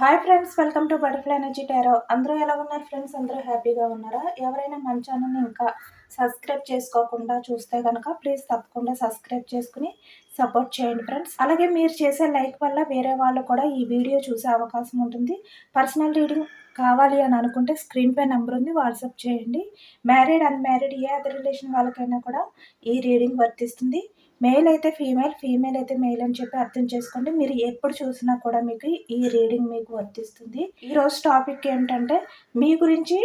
Hi friends welcome to butterfly energy tarot అందరూ ఎలా ఉన్నారు ఫ్రెండ్స్ అందరూ హ్యాపీగా ఉన్నారా? ఎవరైనా మన ఛానల్ని ఇంకా సబ్స్క్రైబ్ చేసుకోకుండా చూస్తే కనుక ప్లీజ్ తప్పకుండా సబ్స్క్రైబ్ చేసుకుని సపోర్ట్ చేయండి ఫ్రెండ్స్ అలాగే మీరు చేసే లైక్ వల్ల వేరే వాళ్ళు కూడా ఈ వీడియో చూసే అవకాశం ఉంటుంది. పర్సనల్ రీడింగ్ కావాలి అని అనుకుంటే స్క్రీన్ పై నెంబర్ ఉంది వాట్సాప్ చేయండి. మ్యారీడ్ అన్మ్యారీడ్ ఏ అదర్ రిలేషన్ వాళ్ళకైనా కూడా ఈ రీడింగ్ వర్తిస్తుంది. మేల్ అయితే ఫీమేల్ ఫీమేల్ అయితే మేల్ అని చెప్పి అర్థం చేసుకోండి. మీరు ఎప్పుడు చూసినా కూడా మీకు ఈ రీడింగ్ మీకు వర్తిస్తుంది. ఈరోజు టాపిక్ ఏంటంటే మీ గురించి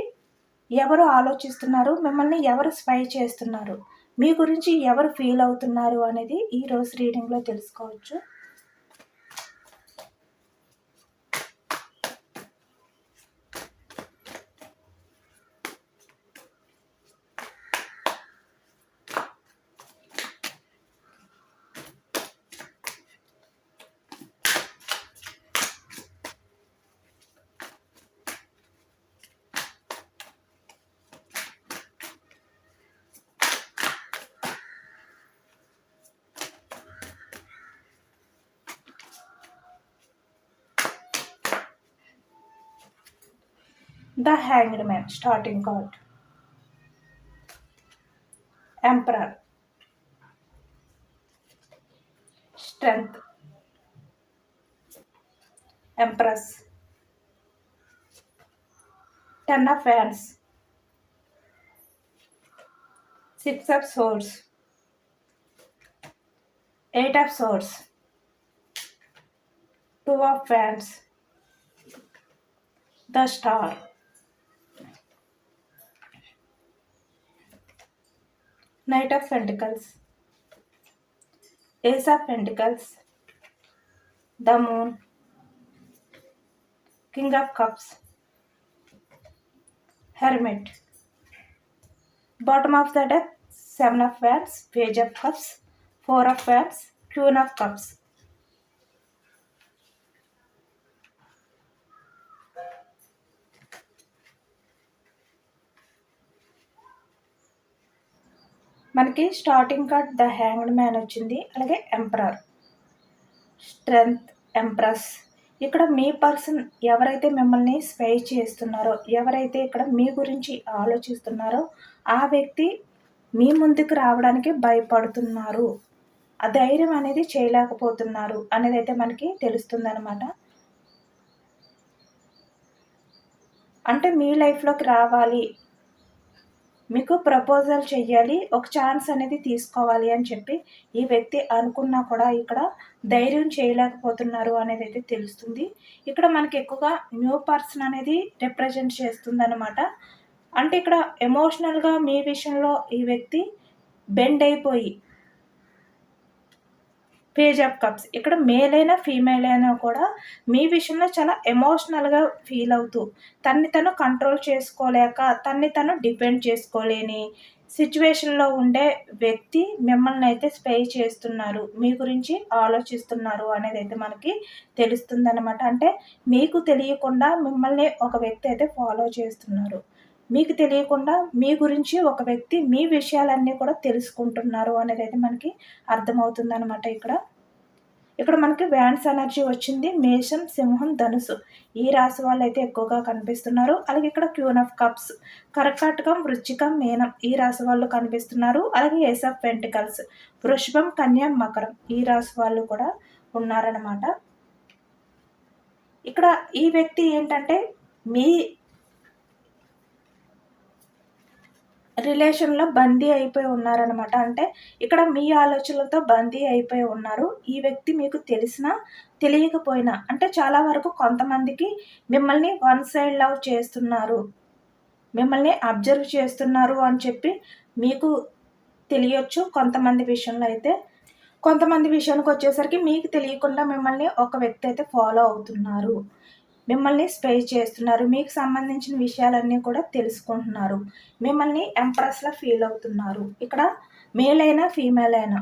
ఎవరు ఆలోచిస్తున్నారు? మిమ్మల్ని ఎవరు స్పై చేస్తున్నారు? మీ గురించి ఎవరు ఫీల్ అవుతున్నారు? అనేది ఈ రోజు రీడింగ్లో తెలుసుకోవచ్చు. The Hanged Man, starting card. Emperor. Strength. Empress. Ten of Wands. Six of Swords. Eight of Swords. Two of Wands. The Star. Knight of Pentacles, Ace of Pentacles, the Moon, King of Cups, Hermit. Bottom of the deck, Seven of Wands, Page of Cups, Four of Wands, Queen of Cups. మనకి starting card the hanged man వచ్చింది అలాగే emperor strength empress ఇక్కడ మీ person ఎవరైతే మిమ్మల్ని spy చేస్తున్నారో ఎవరైతే ఇక్కడ మీ గురించి ఆలోచిస్తున్నారో ఆ వ్యక్తి మీ ముందుకు రావడానికి భయపడుతున్నారు. ఆ ధైర్యం అనేది చేయలేకపోతున్నారు అనేది అయితే మనకి తెలుస్తుందనమాట అంటే మీ లైఫ్లోకి రావాలి మీకు ప్రపోజల్ చెయ్యాలి ఒక ఛాన్స్ అనేది తీసుకోవాలి అని చెప్పి ఈ వ్యక్తి అనుకున్నా కూడా ఇక్కడ ధైర్యం చేయలేకపోతున్నారు అనేది అయితే తెలుస్తుంది. ఇక్కడ మనకి ఎక్కువగా న్యూ పర్సన్ అనేది రిప్రజెంట్ చేస్తుంది అనమాట అంటే ఇక్కడ ఎమోషనల్గా మీ విషయంలో ఈ వ్యక్తి బెండ్ అయిపోయి పేజ్ ఆఫ్ కప్స్. ఇక్కడ మేల్ అయినా ఫీమేల్ అయినా కూడా మీ విషయంలో చాలా ఎమోషనల్గా ఫీల్ అవుతూ తన్ని తను కంట్రోల్ చేసుకోలేక తన్ని తను డిపెండ్ చేసుకోలేని సిచ్యువేషన్లో ఉండే వ్యక్తి మిమ్మల్ని అయితే స్పే చేస్తున్నారు. మీ గురించి ఆలోచిస్తున్నారు అనేది అయితే మనకి తెలుస్తుంది అనమాట అంటే మీకు తెలియకుండా మిమ్మల్ని ఒక వ్యక్తి అయితే ఫాలో చేస్తున్నారు. మీకు తెలియకుండా మీ గురించి ఒక వ్యక్తి మీ విషయాలన్నీ కూడా తెలుసుకుంటున్నారు అనేది అయితే మనకి అర్థమవుతుంది అనమాట ఇక్కడ. ఇక్కడ మనకి వ్యాన్స్ ఎనర్జీ వచ్చింది. మేషం సింహం ధనుసు ఈ రాశి వాళ్ళు అయితే ఎక్కువగా కనిపిస్తున్నారు. అలాగే ఇక్కడ క్యూన్ ఆఫ్ కప్స్ కర్కాటకం వృచ్చికం మేనం ఈ రాశి వాళ్ళు కనిపిస్తున్నారు. అలాగే ఏస్ ఆఫ్ పెంటికల్స్ వృషభం కన్యా మకరం ఈ రాశి వాళ్ళు కూడా ఉన్నారనమాట ఇక్కడ ఈ వ్యక్తి ఏంటంటే మీ రిలేషన్లో బందీ అయిపోయి ఉన్నారనమాట అంటే ఇక్కడ మీ ఆలోచనలతో బందీ అయిపోయి ఉన్నారు. ఈ వ్యక్తి మీకు తెలిసినా తెలియకపోయినా అంటే చాలా వరకు కొంతమందికి మిమ్మల్ని వన్ సైడ్ లవ్ చేస్తున్నారు. మిమ్మల్ని అబ్జర్వ్ చేస్తున్నారు అని చెప్పి మీకు తెలియచ్చు కొంతమంది విషయంలో అయితే. కొంతమంది విషయానికి వచ్చేసరికి మీకు తెలియకుండా మిమ్మల్ని ఒక వ్యక్తి అయితే ఫాలో అవుతున్నారు. మిమ్మల్ని స్పే చేస్తున్నారు. మీకు సంబంధించిన విషయాలన్నీ కూడా తెలుసుకుంటున్నారు. మిమ్మల్ని ఎంప్రెస్లా ఫీల్ అవుతున్నారు. ఇక్కడ మేల్ అయినా ఫీమేల్ అయినా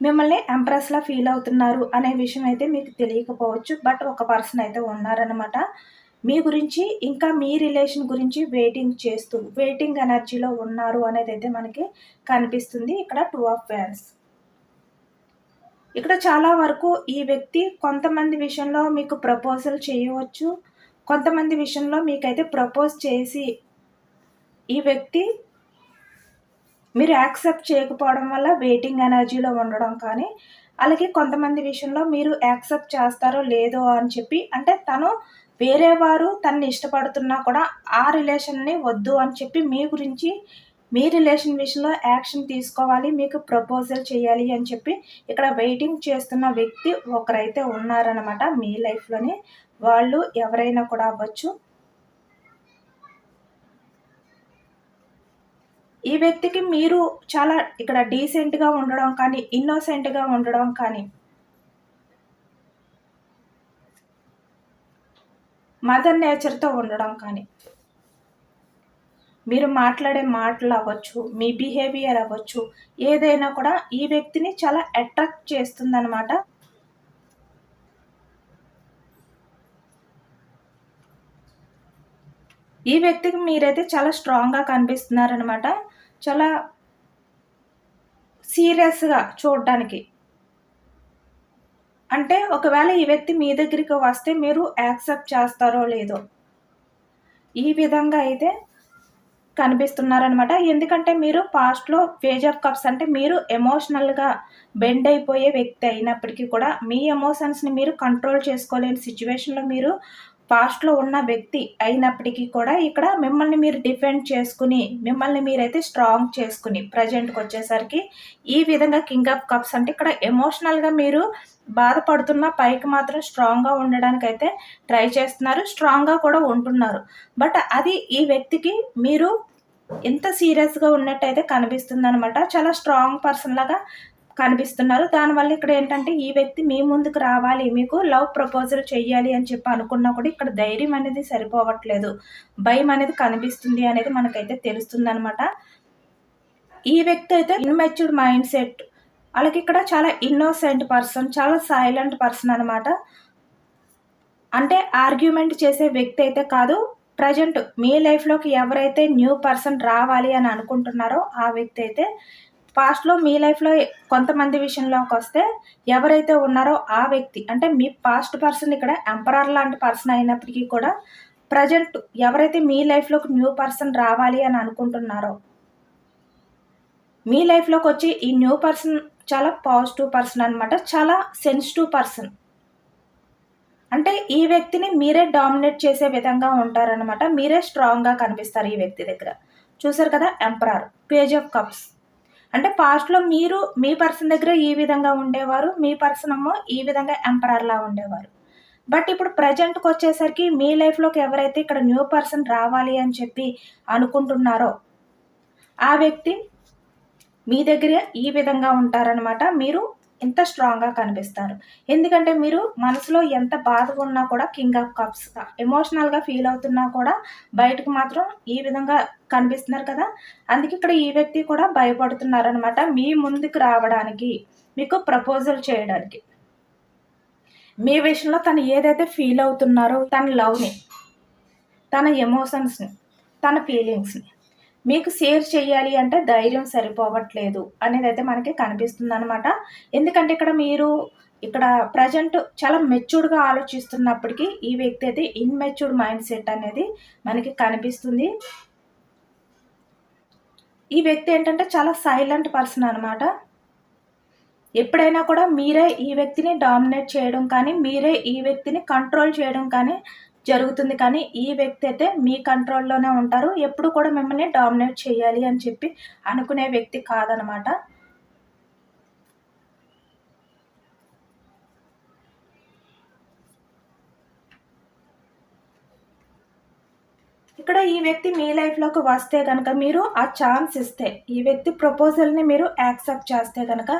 మిమ్మల్ని ఎంప్రెస్లా ఫీల్ అవుతున్నారు అనే విషయం అయితే మీకు తెలియకపోవచ్చు. బట్ ఒక పర్సన్ అయితే ఉన్నారనమాట మీ గురించి ఇంకా మీ రిలేషన్ గురించి వెయిటింగ్ చేస్తూ వెయిటింగ్ ఎనర్జీలో ఉన్నారు అనేది అయితే మనకి కనిపిస్తుంది. ఇక్కడ టూ ఆఫ్ ఫ్యాన్స్ ఇక్కడ చాలా వరకు ఈ వ్యక్తి కొంతమంది విషయంలో మీకు ప్రపోజల్ చేయవచ్చు. కొంతమంది విషయంలో మీకైతే ప్రపోజ్ చేసి ఈ వ్యక్తి మీరు యాక్సెప్ట్ చేయకపోవడం వల్ల వెయిటింగ్ ఎనర్జీలో ఉండడం కానీ అలాగే కొంతమంది విషయంలో మీరు యాక్సెప్ట్ చేస్తారో లేదో అని చెప్పి అంటే తను వేరే వారు తన్ని ఇష్టపడుతున్నా కూడా ఆ రిలేషన్ని వద్దు అని చెప్పి మీ గురించి మీ రిలేషన్ విషయంలో యాక్షన్ తీసుకోవాలి మీకు ప్రపోజల్ చేయాలి అని చెప్పి ఇక్కడ వెయిటింగ్ చేస్తున్న వ్యక్తి ఒకరైతే ఉన్నారనమాట మీ లైఫ్లోని వాళ్ళు ఎవరైనా కూడా అవ్వచ్చు. ఈ వ్యక్తికి మీరు చాలా ఇక్కడ డీసెంట్గా ఉండడం కానీ ఇన్నోసెంట్గా ఉండడం కానీ మదర్ నేచర్తో ఉండడం కానీ మీరు మాట్లాడే మాటలు అవ్వచ్చు మీ బిహేవియర్ అవ్వచ్చు ఏదైనా కూడా ఈ వ్యక్తిని చాలా అట్రాక్ట్ చేస్తుందన్నమాట. ఈ వ్యక్తికి మీరైతే చాలా స్ట్రాంగ్గా కనిపిస్తున్నారనమాట చాలా సీరియస్గా చూడడానికి. అంటే ఒకవేళ ఈ వ్యక్తి మీ దగ్గరికి వస్తే మీరు యాక్సెప్ట్ చేస్తారో లేదో. ఈ విధంగా అయితే కనిపిస్తున్నారనమాట ఎందుకంటే మీరు పాస్ట్లో పేజ్ ఆఫ్ కప్స్ అంటే మీరు ఎమోషనల్గా బెండ్ అయిపోయే వ్యక్తి అయినప్పటికీ కూడా మీ ఎమోషన్స్ని మీరు కంట్రోల్ చేసుకోలేని సిచ్యువేషన్లో మీరు పాస్ట్లో ఉన్న వ్యక్తి అయినప్పటికీ కూడా ఇక్కడ మిమ్మల్ని మీరు డిఫెండ్ చేసుకుని మిమ్మల్ని మీరైతే స్ట్రాంగ్ చేసుకుని ప్రజెంట్కి వచ్చేసరికి ఈ విధంగా కింగ్ ఆఫ్ కప్స్ అంటే ఇక్కడ ఎమోషనల్గా మీరు బాధపడుతున్న పైకి మాత్రం స్ట్రాంగ్గా ఉండడానికి అయితే ట్రై చేస్తున్నారు స్ట్రాంగ్గా కూడా ఉంటున్నారు. బట్ అది ఈ వ్యక్తికి మీరు ఎంత సీరియస్గా ఉన్నట్టయితే కనిపిస్తుంది అనమాట చాలా స్ట్రాంగ్ పర్సన్ లాగా కనిపిస్తున్నారు. దానివల్ల ఇక్కడ ఏంటంటే ఈ వ్యక్తి మీ ముందుకు రావాలి మీకు లవ్ ప్రపోజల్ చేయాలి అని చెప్పి అనుకున్నా కూడా ఇక్కడ ధైర్యం అనేది సరిపోవట్లేదు. భయం అనేది కనిపిస్తుంది అనేది మనకైతే తెలుస్తుంది అనమాట ఈ వ్యక్తి అయితే ఇన్మెచ్యూర్డ్ మైండ్ సెట్. వాళ్ళకి ఇక్కడ చాలా ఇన్నోసెంట్ పర్సన్ చాలా సైలెంట్ పర్సన్ అనమాట అంటే ఆర్గ్యుమెంట్ చేసే వ్యక్తి అయితే కాదు ప్రజెంట్ మీ లైఫ్లోకి ఎవరైతే న్యూ పర్సన్ రావాలి అని అనుకుంటున్నారో ఆ వ్యక్తి అయితే పాస్ట్లో మీ లైఫ్లో కొంతమంది విషయంలోకి వస్తే ఎవరైతే ఉన్నారో ఆ వ్యక్తి అంటే మీ పాస్ట్ పర్సన్ ఇక్కడ ఎంపరర్ లాంటి పర్సన్ అయినప్పటికీ కూడా ప్రజెంట్ ఎవరైతే మీ లైఫ్లోకి న్యూ పర్సన్ రావాలి అని అనుకుంటున్నారో మీ లైఫ్లోకి వచ్చి ఈ న్యూ పర్సన్ చాలా పాజిటివ్ పర్సన్ అనమాట చాలా సెన్సిటివ్ పర్సన్ అంటే ఈ వ్యక్తిని మీరే డామినేట్ చేసే విధంగా ఉంటారనమాట మీరే స్ట్రాంగ్గా కనిపిస్తారు ఈ వ్యక్తి దగ్గర. చూసారు కదా ఎంపరర్ పేజ్ ఆఫ్ కప్స్ అంటే పాస్ట్లో మీరు మీ పర్సన్ దగ్గర ఈ విధంగా ఉండేవారు మీ పర్సన్ అమ్మో ఈ విధంగా ఎంపరర్లా ఉండేవారు. బట్ ఇప్పుడు ప్రజెంట్కి వచ్చేసరికి మీ లైఫ్లోకి ఎవరైతే ఇక్కడ న్యూ పర్సన్ రావాలి అని చెప్పి అనుకుంటున్నారో ఆ వ్యక్తి మీ దగ్గర ఈ విధంగా ఉంటారనమాట మీరు ఎంత స్ట్రాంగ్గా కనిపిస్తారు. ఎందుకంటే మీరు మనసులో ఎంత బాధగా ఉన్నా కూడా కింగ్ ఆఫ్ కప్స్ ఎమోషనల్గా ఫీల్ అవుతున్నా కూడా బయటకు మాత్రం ఈ విధంగా కనిపిస్తున్నారు కదా. అందుకే ఇక్కడ ఈ వ్యక్తి కూడా భయపడుతున్నారనమాట మీ ముందుకు రావడానికి మీకు ప్రపోజల్ చేయడానికి. మీ విషయంలో తను ఏదైతే ఫీల్ అవుతున్నారో తన లవ్ని తన ఎమోషన్స్ని తన ఫీలింగ్స్ని మీకు షేర్ చేయాలి అంటే ధైర్యం సరిపోవట్లేదు అనేది అయితే మనకి కనిపిస్తుంది అనమాట ఎందుకంటే ఇక్కడ మీరు ఇక్కడ ప్రజెంట్ చాలా మెచ్యూర్డ్గా ఆలోచిస్తున్నప్పటికీ ఈ వ్యక్తి అయితే ఇన్మెచ్యూర్డ్ మైండ్ సెట్ అనేది మనకి కనిపిస్తుంది. ఈ వ్యక్తి ఏంటంటే చాలా సైలెంట్ పర్సన్ అనమాట ఎప్పుడైనా కూడా మీరే ఈ వ్యక్తిని డామినేట్ చేయడం కానీ మీరే ఈ వ్యక్తిని కంట్రోల్ చేయడం కానీ జరుగుతుంది. కానీ ఈ వ్యక్తి అయితే మీ కంట్రోల్లోనే ఉంటారు. ఎప్పుడు కూడా మిమ్మల్ని డామినేట్ చేయాలి అని చెప్పి అనుకునే వ్యక్తి కాదనమాట. ఇక్కడ ఈ వ్యక్తి మీ లైఫ్లోకి వస్తే కనుక మీరు ఆ ఛాన్స్ ఇస్తే ఈ వ్యక్తి ప్రపోజల్ని మీరు యాక్సెప్ట్ చేస్తే కనుక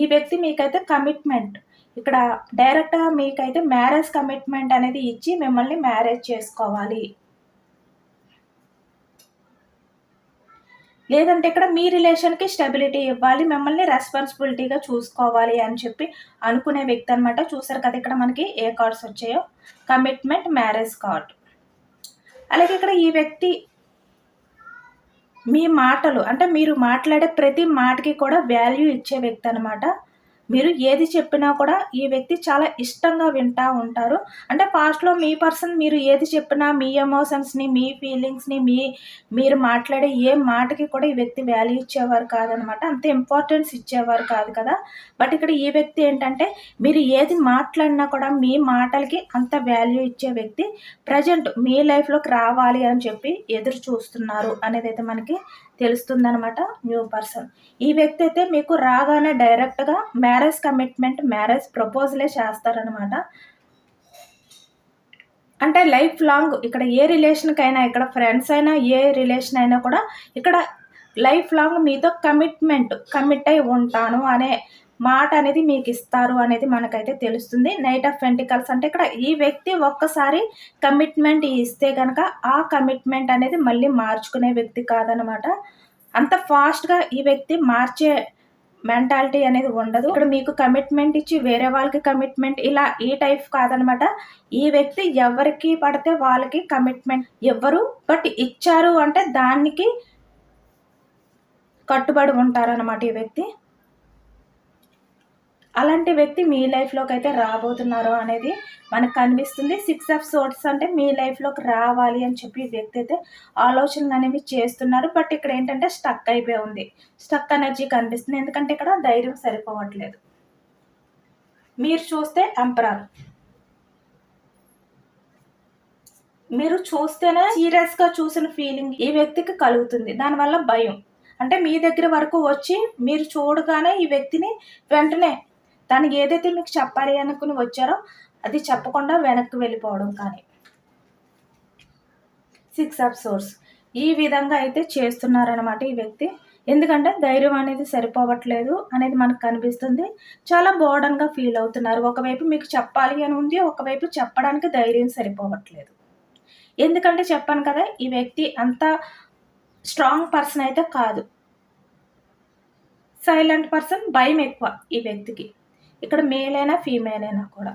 ఈ వ్యక్తి మీకైతే కమిట్మెంట్ ఇక్కడ డైరెక్ట్గా మీకైతే మ్యారేజ్ కమిట్మెంట్ అనేది ఇచ్చి మిమ్మల్ని మ్యారేజ్ చేసుకోవాలి. లేదంటే ఇక్కడ మీ రిలేషన్కి స్టెబిలిటీ ఇవ్వాలి మిమ్మల్ని రెస్పాన్సిబిలిటీగా చూసుకోవాలి అని చెప్పి అనుకునే వ్యక్తి అనమాట చూసారు కదా ఇక్కడ మనకి ఏ కార్డ్స్ వచ్చాయో? కమిట్మెంట్ మ్యారేజ్ కార్డ్ అలాగే ఇక్కడ ఈ వ్యక్తి మీ మాటలు అంటే మీరు మాట్లాడే ప్రతి మాటకి కూడా వాల్యూ ఇచ్చే వ్యక్తి అనమాట మీరు ఏది చెప్పినా కూడా ఈ వ్యక్తి చాలా ఇష్టంగా వింటూ ఉంటారు. అంటే పాస్ట్లో మీ పర్సన్ మీరు ఏది చెప్పినా మీ ఎమోషన్స్ని మీ ఫీలింగ్స్ని మీ మీరు మాట్లాడే ఏ మాటకి కూడా ఈ వ్యక్తి వాల్యూ ఇచ్చేవారు కాదనమాట. అంత ఇంపార్టెన్స్ ఇచ్చేవారు కాదు కదా. బట్ ఇక్కడ ఈ వ్యక్తి ఏంటంటే మీరు ఏది మాట్లాడినా కూడా మీ మాటలకి అంత వాల్యూ ఇచ్చే వ్యక్తి ప్రజెంట్ మీ లైఫ్లోకి రావాలి అని చెప్పి ఎదురు చూస్తున్నారు. అనేది అయితే మనకి తెలుస్తుందనమాట న్యూ పర్సన్. ఈ వ్యక్తి అయితే మీకు రాగానే డైరెక్ట్గా మ్యారేజ్ కమిట్మెంట్ మ్యారేజ్ ప్రపోజలే చేస్తారనమాట అంటే లైఫ్ లాంగ్ ఇక్కడ ఏ రిలేషన్కైనా ఇక్కడ ఫ్రెండ్స్ అయినా ఏ రిలేషన్ అయినా కూడా ఇక్కడ లైఫ్ లాంగ్ మీతో కమిట్మెంట్ కమిట్ అయి ఉంటాను అనే మాట అనేది మీకు ఇస్తారు అనేది మనకైతే తెలుస్తుంది. నైట్ ఆఫ్ పెంటికల్స్ అంటే ఇక్కడ ఈ వ్యక్తి ఒక్కసారి కమిట్మెంట్ ఇస్తే కనుక ఆ కమిట్మెంట్ అనేది మళ్ళీ మార్చుకునే వ్యక్తి కాదనమాట. అంత ఫాస్ట్గా ఈ వ్యక్తి మార్చే మెంటాలిటీ అనేది ఉండదు. ఇక్కడ మీకు కమిట్మెంట్ ఇచ్చి వేరే వాళ్ళకి కమిట్మెంట్ ఇలా ఈ టైప్ కాదనమాట. ఈ వ్యక్తి ఎవరికి పడితే వాళ్ళకి కమిట్మెంట్ ఇవ్వరు బట్ ఇచ్చారు అంటే దానికి కట్టుబడి ఉంటారనమాట ఈ వ్యక్తి. అలాంటి వ్యక్తి మీ లైఫ్లోకి అయితే రాబోతున్నారు అనేది మనకు కనిపిస్తుంది. సిక్స్ ఆఫ్ సోర్ట్స్ అంటే మీ లైఫ్లోకి రావాలి అని చెప్పి వ్యక్తి అయితే ఆలోచనలు అనేవి చేస్తున్నారు. బట్ ఇక్కడ ఏంటంటే స్టక్ అయిపోయి ఉంది. స్టక్ ఎనర్జీ కనిపిస్తుంది. ఎందుకంటే ఇక్కడ ధైర్యం సరిపోవట్లేదు. మీరు చూస్తే ఎంపరార్ మీరు చూస్తేనే సీరియస్గా చూసిన ఫీలింగ్ ఈ వ్యక్తికి కలుగుతుంది. దానివల్ల భయం. అంటే మీ దగ్గర వరకు వచ్చి మీరు చూడగానే ఈ వ్యక్తిని వెంటనే తనకి ఏదైతే మీకు చెప్పాలి అనుకుని వచ్చారో అది చెప్పకుండా వెనక్కి వెళ్ళిపోవడం కానీ. సిక్స్ ఆఫ్ సోర్స్ ఈ విధంగా అయితే చేస్తున్నారనమాట ఈ వ్యక్తి. ఎందుకంటే ధైర్యం అనేది సరిపోవట్లేదు అనేది మనకు కనిపిస్తుంది. చాలా బోర్డన్గా ఫీల్ అవుతున్నారు. ఒకవైపు మీకు చెప్పాలి అని ఉంది ఒకవైపు చెప్పడానికి ధైర్యం సరిపోవట్లేదు. ఎందుకంటే చెప్పాను కదా ఈ వ్యక్తి అంత స్ట్రాంగ్ పర్సన్ అయితే కాదు. సైలెంట్ పర్సన్ భయం ఎక్కువ ఈ వ్యక్తికి. ఇక్కడ మేల్ అయినా ఫీమేల్ అయినా కూడా.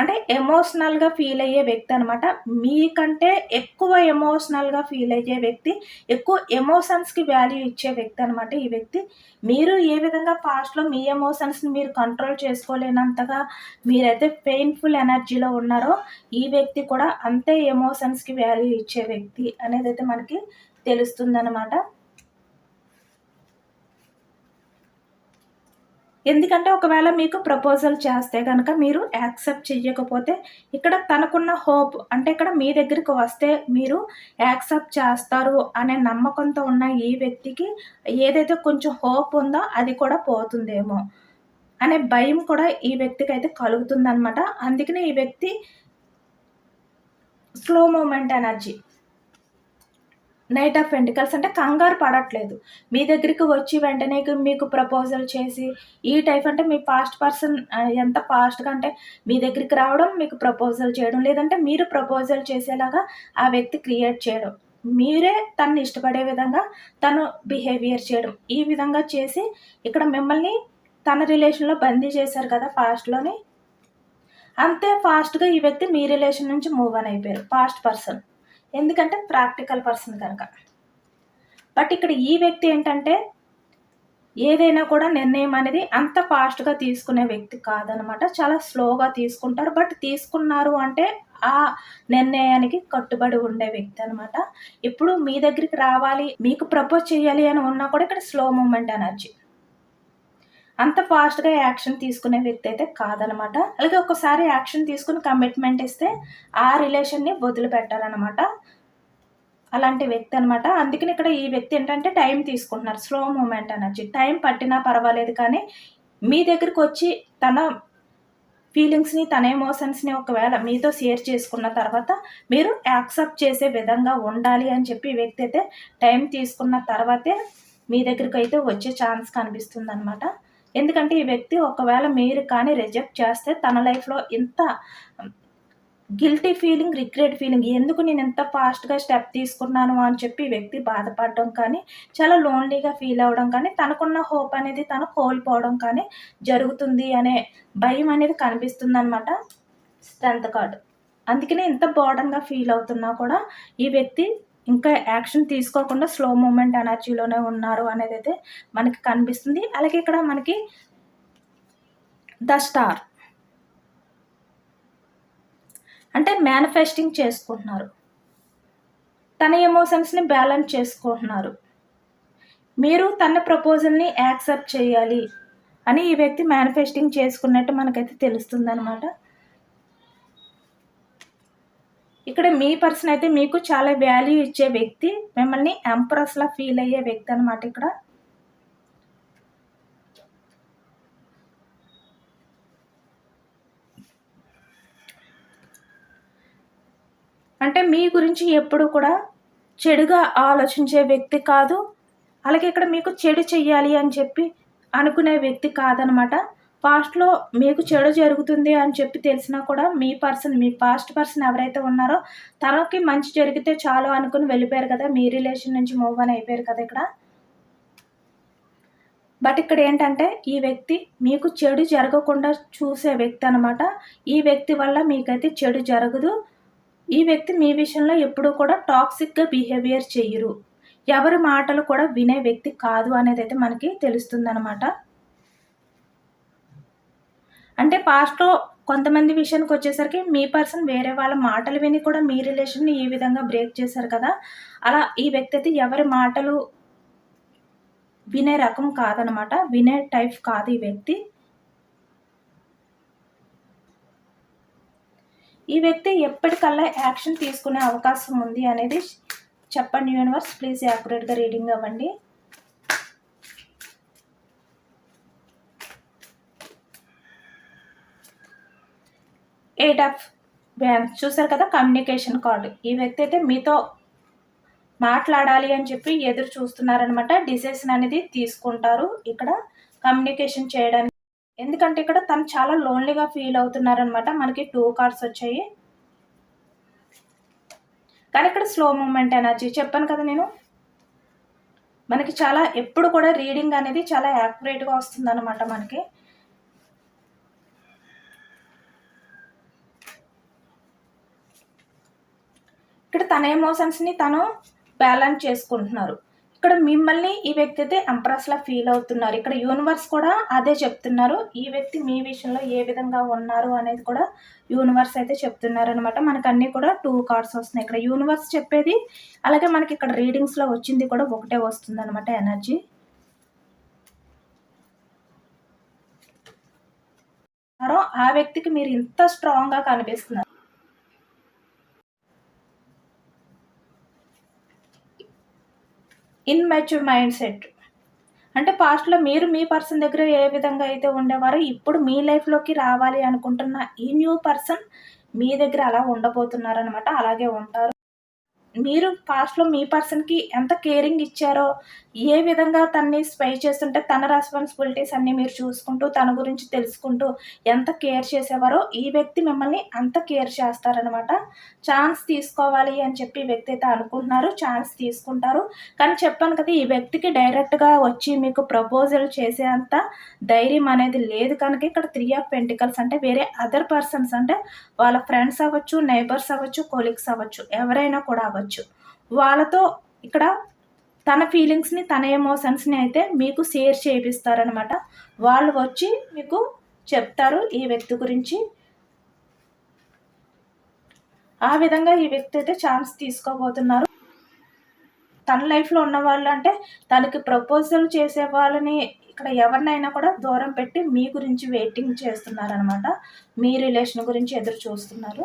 అంటే ఎమోషనల్గా ఫీల్ అయ్యే వ్యక్తి అనమాట మీకంటే ఎక్కువ ఎమోషనల్గా ఫీల్ అయ్యే వ్యక్తి ఎక్కువ ఎమోషన్స్కి వాల్యూ ఇచ్చే వ్యక్తి అనమాట ఈ వ్యక్తి. మీరు ఏ విధంగా పాస్ట్లో మీ ఎమోషన్స్ని మీరు కంట్రోల్ చేసుకోలేనంతగా మీరైతే పెయిన్ఫుల్ ఎనర్జీలో ఉన్నారో ఈ వ్యక్తి కూడా అంతే ఎమోషన్స్కి వాల్యూ ఇచ్చే వ్యక్తి అనేది అయితే మనకి తెలుస్తుందన్నమాట. ఎందుకంటే ఒకవేళ మీకు ప్రపోజల్ చేస్తే కనుక మీరు యాక్సెప్ట్ చెయ్యకపోతే ఇక్కడ తనకున్న హోప్ అంటే ఇక్కడ మీ దగ్గరికి వస్తే మీరు యాక్సెప్ట్ చేస్తారు అనే నమ్మకంతో ఉన్న ఈ వ్యక్తికి ఏదైతే కొంచెం హోప్ ఉందో అది కూడా పోతుందేమో అనే భయం కూడా ఈ వ్యక్తికి అయితే కలుగుతుందనమాట అందుకనే ఈ వ్యక్తి slow movement energy knight of వెంటికల్స్ అంటే కంగారు పడట్లేదు. మీ దగ్గరికి వచ్చి వెంటనే మీకు ప్రపోజల్ చేసి ఈ టైప్ అంటే మీ పాస్ట్ పర్సన్ ఎంత పాస్ట్గా అంటే మీ దగ్గరికి రావడం మీకు ప్రపోజల్ చేయడం లేదంటే మీరు ప్రపోజల్ చేసేలాగా ఆ వ్యక్తి క్రియేట్ చేయడం. మీరే తను ఇష్టపడే విధంగా తను బిహేవియర్ చేయడం. ఈ విధంగా చేసి ఇక్కడ మిమ్మల్ని తన రిలేషన్లో బందీ చేశారు కదా ఫాస్ట్లోనే అంతే ఫాస్ట్గా ఈ వ్యక్తి మీ రిలేషన్ నుంచి మూవ్ అని అయిపోయారు ఫాస్ట్ పర్సన్ ఎందుకంటే ప్రాక్టికల్ పర్సన్ కనుక. బట్ ఇక్కడ ఈ వ్యక్తి ఏంటంటే ఏదైనా కూడా నిర్ణయం అనేది అంత ఫాస్ట్గా తీసుకునే వ్యక్తి కాదనమాట. చాలా స్లోగా తీసుకుంటారు. బట్ తీసుకున్నారు అంటే ఆ నిర్ణయానికి కట్టుబడి ఉండే వ్యక్తి అనమాట. ఇప్పుడు మీ దగ్గరికి రావాలి మీకు ప్రపోజ్ చేయాలి అని ఉన్నా కూడా ఇక్కడ స్లో మూమెంట్ ఎనర్జీ అంత ఫాస్ట్గా యాక్షన్ తీసుకునే వ్యక్తి అయితే కాదనమాట. అలాగే ఒకసారి యాక్షన్ తీసుకుని కమిట్మెంట్ ఇస్తే ఆ రిలేషన్ని వదిలిపెట్టాలన్నమాట. అలాంటి వ్యక్తి అనమాట అందుకని ఇక్కడ ఈ వ్యక్తి ఏంటంటే టైం తీసుకుంటున్నారు. స్లో మూమెంట్ అనొచ్చు టైం పట్టినా పర్వాలేదు కానీ మీ దగ్గరికి వచ్చి తన ఫీలింగ్స్ని తన ఎమోషన్స్ని ఒకవేళ మీతో షేర్ చేసుకున్న తర్వాత మీరు యాక్సెప్ట్ చేసే విధంగా ఉండాలి అని చెప్పి వ్యక్తి అయితే టైం తీసుకున్న తర్వాతే మీ దగ్గరికి అయితే వచ్చే ఛాన్స్ కనిపిస్తుంది అనమాట ఎందుకంటే ఈ వ్యక్తి ఒకవేళ మీరు కానీ రిజెక్ట్ చేస్తే తన లైఫ్లో ఇంత గిల్టీ ఫీలింగ్ రిగ్రెట్ ఫీలింగ్ ఎందుకు నేను ఎంత ఫాస్ట్గా స్టెప్ తీసుకున్నాను అని చెప్పి వ్యక్తి బాధపడడం కానీ చాలా లోన్లీగా ఫీల్ అవ్వడం కానీ తనకున్న హోప్ అనేది తను కోల్పోవడం కానీ జరుగుతుంది అనే భయం అనేది కనిపిస్తుంది అనమాట స్ట్రెంత్ కార్డు అందుకనే ఇంత బోర్డన్గా ఫీల్ అవుతున్నా కూడా ఈ వ్యక్తి ఇంకా యాక్షన్ తీసుకోకుండా స్లో మూమెంట్ ఎనర్జీలోనే ఉన్నారు అనేది అయితే మనకి కనిపిస్తుంది. అలాగే ఇక్కడ మనకి ద స్టార్. అంటే మేనిఫెస్టింగ్ చేసుకుంటున్నారు. తన ఎమోషన్స్ని బ్యాలెన్స్ చేసుకుంటున్నారు. మీరు తన ప్రపోజల్ని యాక్సెప్ట్ చేయాలి అని ఈ వ్యక్తి మేనిఫెస్టింగ్ చేసుకున్నట్టు మనకైతే తెలుస్తుంది అనమాట ఇక్కడ మీ పర్సన్ అయితే మీకు చాలా వాల్యూ ఇచ్చే వ్యక్తి మిమ్మల్ని ఎంప్రెస్లా ఫీల్ అయ్యే వ్యక్తి అనమాట ఇక్కడ. అంటే మీ గురించి ఎప్పుడు కూడా చెడుగా ఆలోచించే వ్యక్తి కాదు. అలాగే ఇక్కడ మీకు చెడు చెయ్యాలి అని చెప్పి అనుకునే వ్యక్తి కాదనమాట పాస్ట్లో మీకు చెడు జరుగుతుంది అని చెప్పి తెలిసినా కూడా మీ పర్సన్ మీ పాస్ట్ పర్సన్ ఎవరైతే ఉన్నారో తనకి మంచి జరిగితే చాలు అనుకుని వెళ్ళిపోయారు కదా మీ రిలేషన్ నుంచి మూవ్ అని అయిపోయారు కదా ఇక్కడ. బట్ ఇక్కడ ఏంటంటే ఈ వ్యక్తి మీకు చెడు జరగకుండా చూసే వ్యక్తి అనమాట ఈ వ్యక్తి వల్ల మీకైతే చెడు జరగదు. ఈ వ్యక్తి మీ విషయంలో ఎప్పుడూ కూడా టాక్సిక్గా బిహేవియర్ చెయ్యరు. ఎవరి మాటలు కూడా వినే వ్యక్తి కాదు అనేది అయితే మనకి తెలుస్తుంది అనమాట అంటే పాస్ట్లో కొంతమంది విషయానికి వచ్చేసరికి మీ పర్సన్ వేరే వాళ్ళ మాటలు విని కూడా మీ రిలేషన్ని ఈ విధంగా బ్రేక్ చేశారు కదా? అలా ఈ వ్యక్తి అయితే ఎవరి మాటలు వినే రకం కాదనమాట. వినే టైప్ కాదు ఈ వ్యక్తి. ఈ వ్యక్తి ఎప్పటికల్లా యాక్షన్ తీసుకునే అవకాశం ఉంది అనేది చెప్పండి యూనివర్స్ ప్లీజ్ యాక్యురేట్గా రీడింగ్ అవ్వండి. ఎయిట్ ఆఫ్ బ్యాండ్స్ చూసారు కదా? కమ్యూనికేషన్ కార్డు ఈ వ్యక్తి అయితే మీతో మాట్లాడాలి అని చెప్పి ఎదురు చూస్తున్నారనమాట డిసిషన్ అనేది తీసుకుంటారు ఇక్కడ కమ్యూనికేషన్ చేయడానికి. ఎందుకంటే ఇక్కడ తను చాలా లోన్లీగా ఫీల్ అవుతున్నారనమాట మనకి టూ కార్డ్స్ వచ్చాయి. కానీ ఇక్కడ స్లో మూమెంట్ ఎనర్జీ చెప్పాను కదా నేను? మనకి చాలా ఎప్పుడు కూడా రీడింగ్ అనేది చాలా యాక్యురేట్గా వస్తుందన్నమాట మనకి. ఇక్కడ తన ఎమోషన్స్ని తను బ్యాలెన్స్ చేసుకుంటున్నారు. ఇక్కడ మిమ్మల్ని ఈ వ్యక్తి అయితే ఎంప్రెస్లా ఫీల్ అవుతున్నారు. ఇక్కడ యూనివర్స్ కూడా అదే చెప్తున్నారు. ఈ వ్యక్తి మీ విషయంలో ఏ విధంగా ఉన్నారు అనేది కూడా యూనివర్స్ అయితే చెప్తున్నారు అనమాట మనకు అన్నీ కూడా టూ కార్డ్స్ వస్తున్నాయి. ఇక్కడ యూనివర్స్ చెప్పేది అలాగే మనకి ఇక్కడ రీడింగ్స్లో వచ్చింది కూడా ఒకటే వస్తుంది అనమాట ఎనర్జీ ఆ వ్యక్తికి మీరు ఇంత స్ట్రాంగ్గా కనిపిస్తున్నారు. ఇన్మెచ్యూర్ మైండ్ సెట్ అంటే పాస్ట్లో మీరు మీ పర్సన్ దగ్గర ఏ విధంగా అయితే ఉండేవారో ఇప్పుడు మీ లైఫ్లోకి రావాలి అనుకుంటున్న ఈ న్యూ పర్సన్ మీ దగ్గర అలా ఉండబోతున్నారనమాట అలాగే ఉంటారు. మీరు పాస్ట్లో మీ పర్సన్కి ఎంత కేరింగ్ ఇచ్చారో ఏ విధంగా తన్ని స్పై చేస్తుంటే తన రెస్పాన్సిబిలిటీస్ అన్నీ మీరు చూసుకుంటూ తన గురించి తెలుసుకుంటూ ఎంత కేర్ చేసేవారో ఈ వ్యక్తి మిమ్మల్ని అంత కేర్ చేస్తారనమాట ఛాన్స్ తీసుకోవాలి అని చెప్పి ఈ వ్యక్తి అయితే అనుకుంటున్నారు ఛాన్స్ తీసుకుంటారు. కానీ చెప్పాను కదా ఈ వ్యక్తికి డైరెక్ట్గా వచ్చి మీకు ప్రపోజల్ చేసే అంత ధైర్యం అనేది లేదు. కనుక ఇక్కడ త్రీ ఆఫ్ పెంటికల్స్ అంటే వేరే అదర్ పర్సన్స్ అంటే వాళ్ళ ఫ్రెండ్స్ అవ్వచ్చు నైబర్స్ అవ్వచ్చు కొలీగ్స్ అవ్వచ్చు ఎవరైనా కూడా అవ్వచ్చు. వాళ్ళతో ఇక్కడ తన ఫీలింగ్స్ని తన ఎమోషన్స్ని అయితే మీకు షేర్ చేపిస్తారనమాట వాళ్ళు వచ్చి మీకు చెప్తారు ఈ వ్యక్తి గురించి. ఆ విధంగా ఈ వ్యక్తి అయితే ఛాన్స్ తీసుకోబోతున్నారు. తన లైఫ్లో ఉన్న వాళ్ళు అంటే తనకి ప్రపోజల్ చేసే వాళ్ళని ఇక్కడ ఎవరినైనా కూడా దూరం పెట్టి మీ గురించి వెయిటింగ్ చేస్తున్నారనమాట మీ రిలేషన్ గురించి ఎదురు చూస్తున్నారు.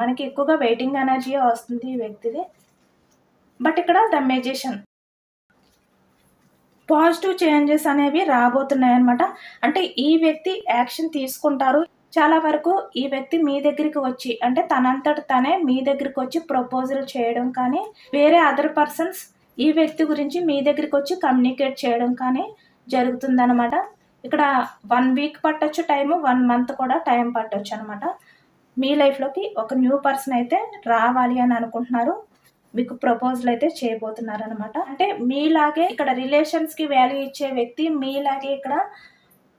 మనకి ఎక్కువగా వెయిటింగ్ ఎనర్జీ వస్తుంది ఈ వ్యక్తిది. బట్ ఇక్కడ ద మెజిషియన్ పాజిటివ్ చేంజెస్ అనేవి రాబోతున్నాయి అనమాట అంటే ఈ వ్యక్తి యాక్షన్ తీసుకుంటారు. చాలా వరకు ఈ వ్యక్తి మీ దగ్గరికి వచ్చి అంటే తనంతట తనే మీ దగ్గరికి వచ్చి ప్రపోజల్ చేయడం కానీ వేరే అదర్ పర్సన్స్ ఈ వ్యక్తి గురించి మీ దగ్గరికి వచ్చి కమ్యూనికేట్ చేయడం కానీ జరుగుతుందనమాట ఇక్కడ వన్ వీక్ పట్టొచ్చు టైము వన్ మంత్ కూడా టైం పట్టొచ్చు అనమాట మీ లైఫ్లోకి ఒక న్యూ పర్సన్ అయితే రావాలి అని అనుకుంటున్నారు. మీకు ప్రపోజల్ అయితే చేయబోతున్నారు అనమాట అంటే మీలాగే ఇక్కడ రిలేషన్స్కి వాల్యూ ఇచ్చే వ్యక్తి మీలాగే ఇక్కడ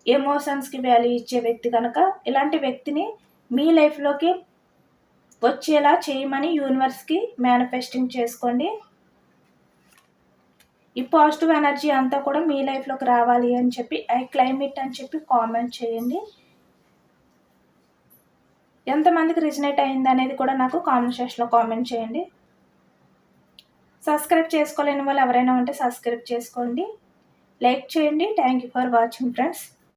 ఎమోషన్స్కి వాల్యూ ఇచ్చే వ్యక్తి కనుక ఇలాంటి వ్యక్తిని మీ లైఫ్లోకి వచ్చేలా చేయమని యూనివర్స్కి మేనిఫెస్టింగ్ చేసుకోండి. ఈ పాజిటివ్ ఎనర్జీ అంతా కూడా మీ లైఫ్లోకి రావాలి అని చెప్పి ఐ క్లైమేట్ అని చెప్పి కామెంట్ చేయండి. ఎంతమందికి రిజనేట్ అయింది అనేది కూడా నాకు కామెంట్ సెక్షన్లో కామెంట్ చేయండి. సబ్స్క్రైబ్ చేసుకోలేని వాళ్ళు ఎవరైనా ఉంటే సబ్స్క్రైబ్ చేసుకోండి. లైక్ చేయండి. Thank you for watching friends